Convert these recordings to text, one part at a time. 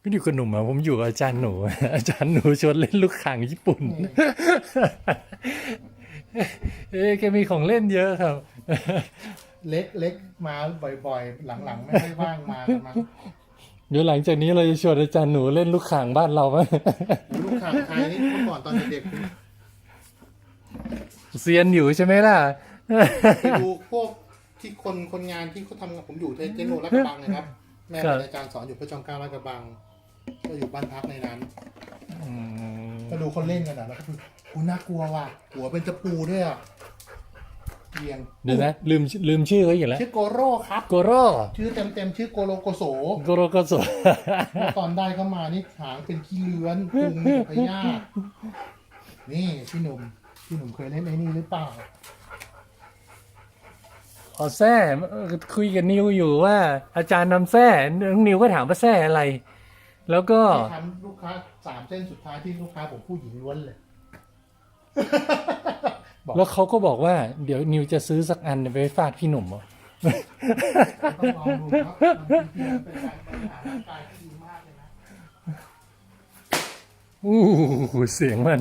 ไม่ได้อยู่กับหนุ่มอะผมอยู่กับอาจารย์หนู อาจารย์หนูชวนเล่นลูกข่างญี่ปุ่น เอ๊ะแกมีของเล่นเยอะครับ เล็กเล็กมาบ่อยๆ หลังๆ ไม่ค่อยว่างมากันมั้งเดี๋ยวหลังจากนี้เราจะชวนอาจารย์หนูเล่นลูกข่างบ้านเราไหมลูกข่างไทยนี่เมื่อก่อนตอนเด็กเซียนอยู่ใช่ไหมล่ะๆไปดูพวกที่คนคนงานที่เขาทำงานผมอยู่ที่เจโนลาดกระบังนะครับ แม่ครับเป็นอาจารย์สอนอยู่พระจอมเกล้าลาดกระบัง ก็อยู่บ้านพักในนั้นอืมก็ดูคนเล่นกันอะแล้วก็ดูกูน่ากลัวว่ะ หัวเป็นตะปูด้วยอะเอียงเดี๋ยวนะลืมลืมชื่อเขาอีกแล้วชื่อโกโร่ครับโกโร่ชื่อเต็มเต็มๆชื่อโกโลโกโสโกโรโกโซเมื่อตอนได้เข้ามานี่หางเป็นขี้เลื้อนพุงมีพยาธินี่พี่หนุ่มพี่หนุ่มเคยเล่นไอ้นี่หรือเปล่าอ๋อแซ่คุยกับนิวอยู่ว่า อาจารย์นำแซ่น้องนิวก็ถามว่าแซ่อะไร แล้วก็ที่ทำลูกค้าสามเส้นสุดท้ายที่ลูกค้าผมผู้หญิงล้วนเลย บอกแล้วเขาก็บอกว่าเดี๋ยวนิวจะซื้อสักอันไปฟาดพี่หนุ่มเหรอต้องลองดูครับมันเป็นการบริหารร่างกายที่ดีมากเลยนะ อู้หูเสียงมัน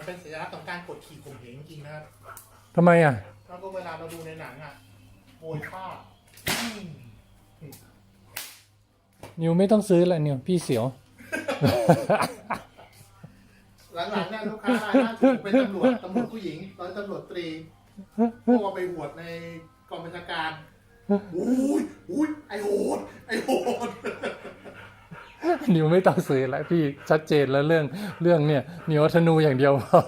มันเป็นสัญลักษณ์ของการกดขี่ข่มเหงจริงนะครับทำไมอะ แล้วก็เวลาเราดูในหนังอะโวยผ้าอืมนิวไม่ต้องซื้อละนิวพี่เสียว หลังๆเนี่ยลูกค้ารายล่าสุดเป็นตำรวจตำรวจผู้หญิงร้อยตำรวจตรีพวกเอาไปหวดในกองบัญชาการอุ้ยอุ้ยไอโหดไอโหด นิวไม่ต้องสื่อละพี่ชัดเจนแล้วเรื่องเรื่องเนี่ยนิวธนูอย่างเดียวพอ